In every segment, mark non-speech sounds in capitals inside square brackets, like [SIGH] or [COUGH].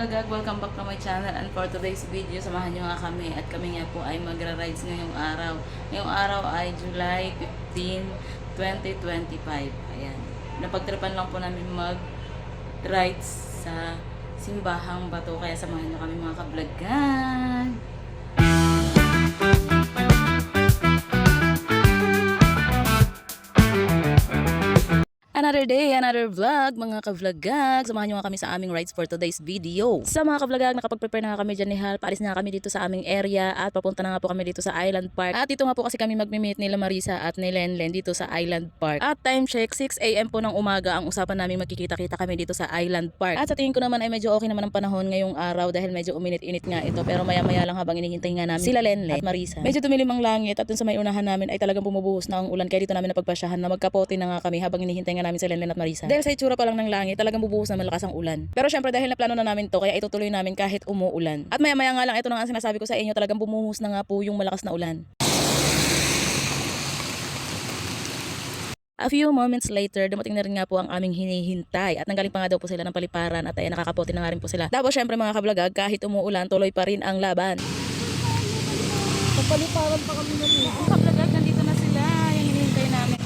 kablagag, welcome back to my channel and for today's video, samahan nyo nga kami at kami nga po ay magra-rides ngayong araw. Ngayong araw ay July 15, 2025. Ayan. Napagtripan lang po namin mag-rides sa Simbahang Bato kaya samahan nyo kami mga kablagag. Another day, another vlog, mga ka-vlogag. Samahan nyo nga kami sa aming rides for today's video. Sa mga ka-vlogag, nakapag-prepare na nga kami dyan ni Hal. Paalis na kami dito sa aming area at papunta na nga po kami dito sa Island Park. At dito nga po kasi kami magmi-meet nila Marisa at ni Lenlen dito sa Island Park. At time check, 6am po ng umaga ang usapan namin magkikita-kita kami dito sa Island Park. At sa tingin ko naman ay medyo okay naman ang panahon ngayong araw dahil medyo uminit-init nga ito. Pero maya-maya lang habang inihintay nga namin sila Lenlen at Marisa. Medyo tumilim ang langit at dun sa may unahan namin ay talagang bumubuhos na ang ulan. Kaya dito namin napagpasyahan na magkapote na nga kami habang inihintay nga namin sila Lenlen at Marisa. Dahil sa itsura pa lang ng langit, talagang bubuhos na malakas ang ulan. Pero syempre dahil naplano na namin to, kaya itutuloy namin kahit umuulan. At maya-maya nga lang, ito na ang sinasabi ko sa inyo, talagang bumuhos na nga po yung malakas na ulan. A few moments later, dumating na rin nga po ang aming hinihintay at nanggaling pa nga daw po sila ng paliparan at ay nakakapote na nga rin po sila. Tapos syempre mga kablagag, kahit umuulan, tuloy pa rin ang laban. Kapaliparan pa kami nun. Ang kablagag, nandito na sila. Yung hinihintay namin.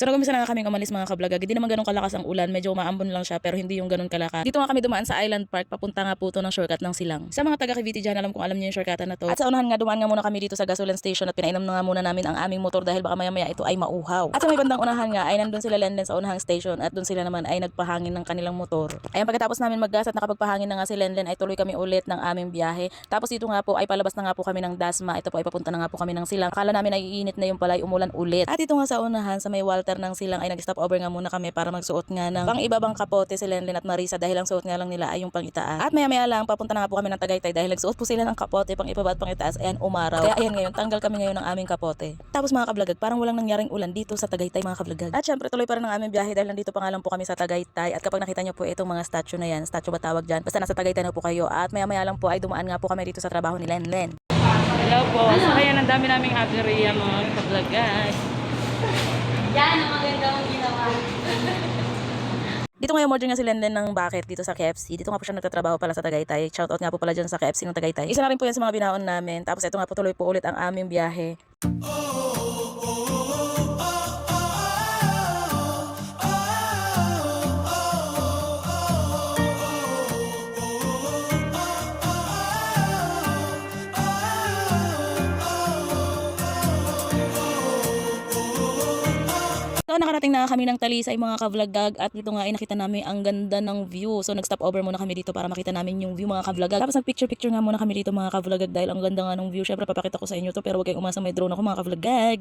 So nagumisa na nga kaming umalis mga kablagag. Hindi naman ganun kalakas ang ulan. Medyo umaambon lang siya pero hindi yung ganun kalakas. Dito nga kami dumaan sa Island Park. Papunta nga po to ng shortcut ng silang. Sa mga taga Cavite dyan, alam kung alam niyo yung shortcut na to. At sa unahan nga dumaan nga muna kami dito sa gasoline station at pinainom na nga muna namin ang aming motor dahil baka maya maya ito ay mauhaw. At sa may bandang unahan nga ay nandun sila Lenlen sa unahang station at dun sila naman ay nagpahangin ng kanilang motor. Ayan pagkatapos namin maggas at nakapagpahangin na nga si Lenlen ay tuloy kami ulit ng aming biyahe. Tapos dito nga po ay palabas na nga po kami ng Dasma. Ito po ay papunta na nga po kami ng silang. Akala namin ay iinit na yung palay umulan ulit. At dito nga sa unahan sa may Walter ng silang ay nag-stop over nga muna kami para magsuot nga ng pang ibabang kapote si Lenlen at Marisa dahil ang suot nga lang nila ay yung pang itaas. At maya maya lang papunta na nga po kami ng Tagaytay dahil nagsuot po sila ng kapote pang ibaba at pang. Ayan umaraw. Kaya ayan ngayon tanggal kami ngayon ng aming kapote. Tapos mga kablagag parang walang nangyaring ulan dito sa Tagaytay mga kablagag. At syempre tuloy pa rin ang aming biyahe dahil nandito pa nga lang po kami sa Tagaytay. At kapag nakita nyo po itong mga statue na yan, statue ba tawag dyan? Basta nasa Tagaytay na po kayo. At maya maya lang po ay dumaan nga po kami dito sa trabaho ni Lenlen. Hello po. So ayan ang dami naming aberya mga kablagag. Yan, ang maganda ang ginawa. Dito ngayon order nga si Lenlen ng bucket dito sa KFC. Dito nga po siya nagtatrabaho pala sa Tagaytay. Shoutout nga po pala dyan sa KFC ng Tagaytay. Isa na rin po yan sa mga binaon namin. Tapos ito nga po tuloy po ulit ang aming biyahe. So nakarating na kami ng Talisay mga ka-vlogag at dito nga ay nakita namin ang ganda ng view. So nag-stop over muna kami dito para makita namin yung view mga ka-vlogag. Tapos nag-picture-picture nga muna kami dito mga ka-vlogag dahil ang ganda nga ng view. Syempre papakita ko sa inyo to pero huwag kayong umasa may drone ako mga ka-vlogag.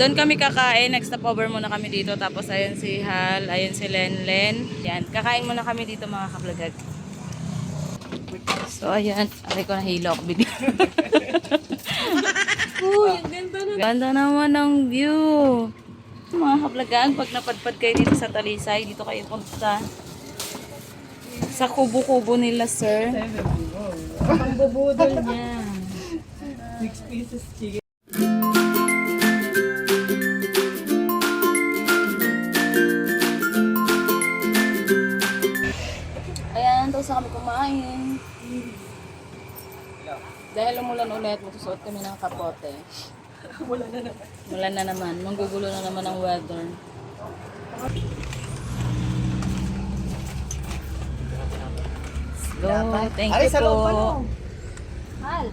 Doon kami kakain. Nag-stop over muna kami dito. Tapos ayun si Hal, ayun si Lenlen. Ayan, kakain muna kami dito mga kablagag. So ayan, aray ko nahilo ako bigla. [LAUGHS] Uy, ang ganda na. Ganda naman ng view. Mga kablagag, pag napadpad kayo dito sa Talisay, dito kayo punta. Sa kubo-kubo nila, sir. Ang bubudol niya. Six pieces chicken. Dahil umulan ulit, magsusuot kami ng kapote. [LAUGHS] Wala na naman. Umulan na naman, manggugulo na naman ang weather. Go, thank Aray, you po. Hal.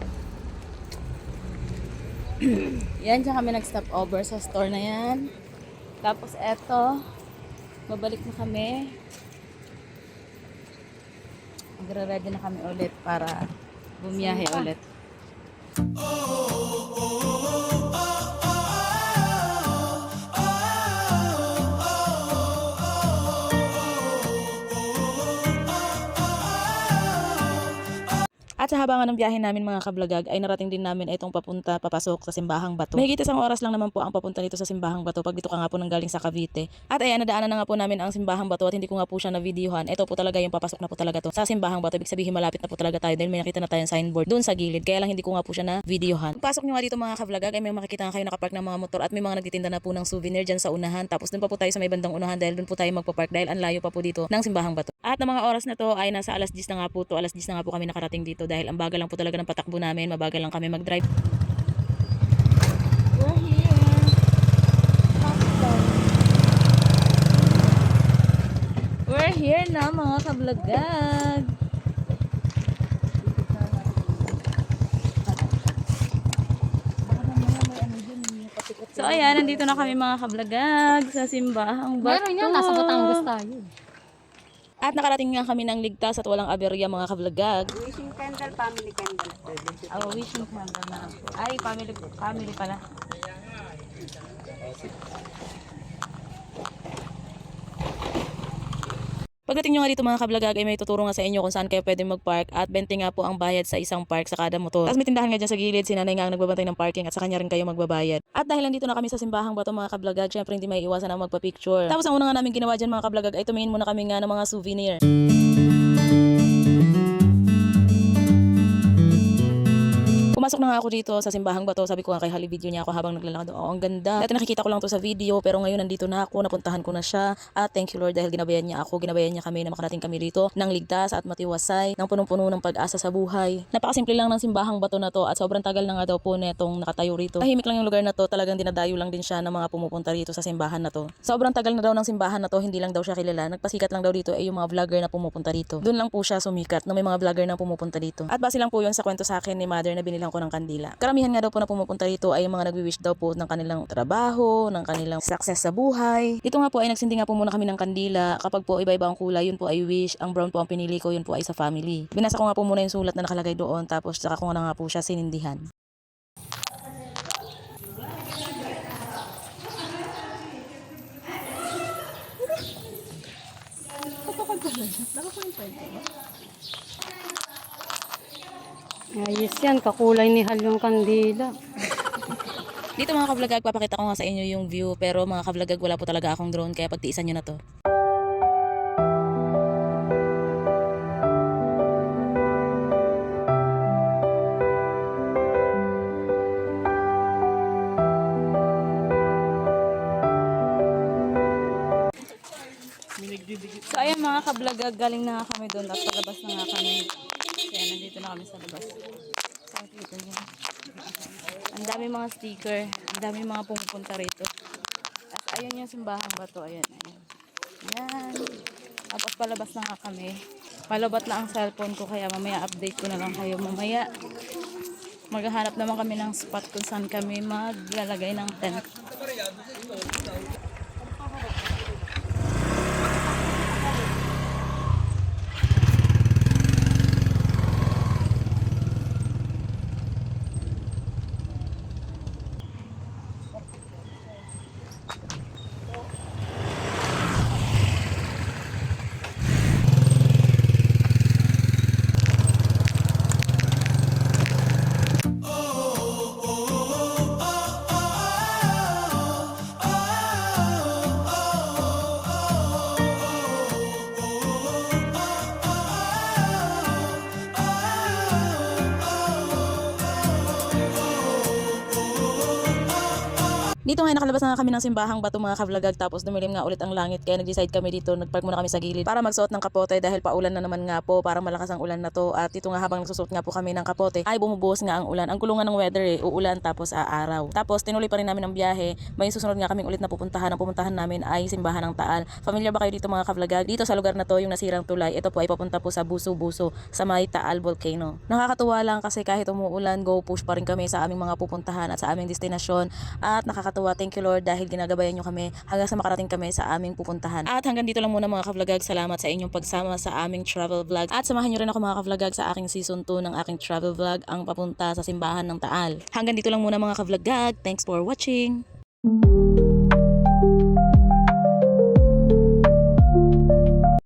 [CLEARS THROAT] Yan, dyan kami nag-stop over sa store na yan. Tapos eto, babalik na kami. Magre-ready na kami ulit para bumiyahe ulit. oh, oh. oh. oh. At sa sa haba nga ng biyahe namin mga kablagag ay narating din namin itong papunta papasok sa Simbahang Bato. Mahigit isang oras lang naman po ang papunta dito sa Simbahang Bato pag dito ka nga po nang galing sa Cavite. At ayan, nadaanan na nga po namin ang Simbahang Bato at hindi ko nga po siya na videohan. Ito po talaga yung papasok na po talaga to sa Simbahang Bato. Ibig sabihin malapit na po talaga tayo dahil may nakita na tayong signboard doon sa gilid. Kaya lang hindi ko nga po siya na videohan. Pasok nyo nga dito mga kablagag ay may makikita nga kayo nakapark ng mga motor at may mga nagtitinda na po ng souvenir dyan sa unahan. Tapos doon pa po tayo sa may bandang unahan dahil doon po tayo magpapark dahil ang layo pa po dito ng Simbahang Bato. At ng mga oras na to ay nasa alas 10 na nga po to. Alas 10 na nga po kami nakarating dito dahil ang bagal lang po talaga ng patakbo namin. Mabagal lang kami mag-drive. We're here. We're here na mga kablagag. So ayan, nandito na kami mga kablagag sa simbahang bato. Meron yan, nasa Batangas tayo. At nakarating nga kami ng ligtas at walang aberya mga kablagag. Wishing candle, family candle. Oh, wishing candle na. Ay, family, family pala. Pagdating nyo nga dito mga kablagag ay may tuturo nga sa inyo kung saan kayo pwede mag-park at 20 nga po ang bayad sa isang park sa kada motor. Tapos may tindahan nga dyan sa gilid, si nanay nga ang nagbabantay ng parking at sa kanya rin kayo magbabayad. At dahil nandito na kami sa simbahang bato mga kablagag, syempre hindi may iwasan ang magpa-picture. Tapos ang una nga namin ginawa dyan mga kablagag ay tumingin muna kami nga ng mga souvenir. Pumasok na nga ako dito sa simbahang bato. Sabi ko nga kay Hali video niya ako habang naglalakad. Oh, ang ganda. Dati nakikita ko lang to sa video pero ngayon nandito na ako. Napuntahan ko na siya. At thank you Lord dahil ginabayan niya ako. Ginabayan niya kami na makarating kami dito ng ligtas at matiwasay. Ng punong-puno ng pag-asa sa buhay. Napakasimple lang ng simbahang bato na to at sobrang tagal na nga daw po netong nakatayo rito. Tahimik lang yung lugar na to. Talagang dinadayo lang din siya ng mga pumupunta rito sa simbahan na to. Sobrang tagal na daw ng simbahan na to. Hindi lang daw siya kilala. Nagpasikat lang daw dito ay yung mga vlogger na pumupunta rito. Doon lang po siya sumikat na may mga vlogger na pumupunta dito. At base lang po yun sa kwento sa akin ni mother na binilang ko ng kandila. Karamihan nga daw po na pumupunta rito ay mga nagwi-wish daw po ng kanilang trabaho, ng kanilang success sa buhay. Dito nga po ay nagsindi nga po muna kami ng kandila. Kapag po iba-iba ang kulay, yun po ay wish. Ang brown po ang pinili ko, yun po ay sa family. Binasa ko nga po muna yung sulat na nakalagay doon tapos saka ko na nga po siya sinindihan. Ayos yan, kakulay ni Hal yung kandila. Dito mga kablagag, papakita ko nga sa inyo yung view pero mga kablagag wala po talaga akong drone kaya pagtiisan nyo na to. So ayan mga kablagag, galing na nga kami doon at palabas na nga kami. Na kami sa labas. Kita niyo. Ang dami mga sticker, ang dami mga pumupunta rito. At ayun yung simbahang bato, ayan, ayan. Yan. Tapos palabas na nga kami. Palabat na ang cellphone ko kaya mamaya update ko na lang kayo mamaya. Maghahanap naman kami ng spot kung saan kami maglalagay ng tent. Dito nga nakalabas na nga kami ng simbahang bato mga kavlagag. Tapos dumilim nga ulit ang langit. Kaya nag-decide kami dito nagpark muna kami sa gilid para magsuot ng kapote dahil paulan na naman nga po parang malakas ang ulan na to. At dito nga habang nagsusuot nga po kami ng kapote ay bumubuhos nga ang ulan. Ang kulungan ng weather eh uulan tapos aaraw. Tapos tinuloy pa rin namin ang biyahe. May susunod nga kaming ulit na pupuntahan. Ang pupuntahan namin ay simbahan ng Taal. Familiar ba kayo dito mga kavlagag? Dito sa lugar na to yung nasirang tulay ito po ay papunta po sa Buso Buso sa may Taal Volcano. Nakakatuwa lang kasi kahit umuulan go push pa rin kami sa aming mga pupuntahan at sa aming destinasyon. At nakakatuwa thank you Lord dahil ginagabayan nyo kami hanggang sa makarating kami sa aming pupuntahan. At hanggang dito lang muna mga kavlagag. Salamat sa inyong pagsama sa aming travel vlog. At samahan nyo rin ako mga kavlagag sa aking season 2 ng aking travel vlog ang papunta sa simbahan ng Taal. Hanggang dito lang muna mga kavlagag. Thanks for watching.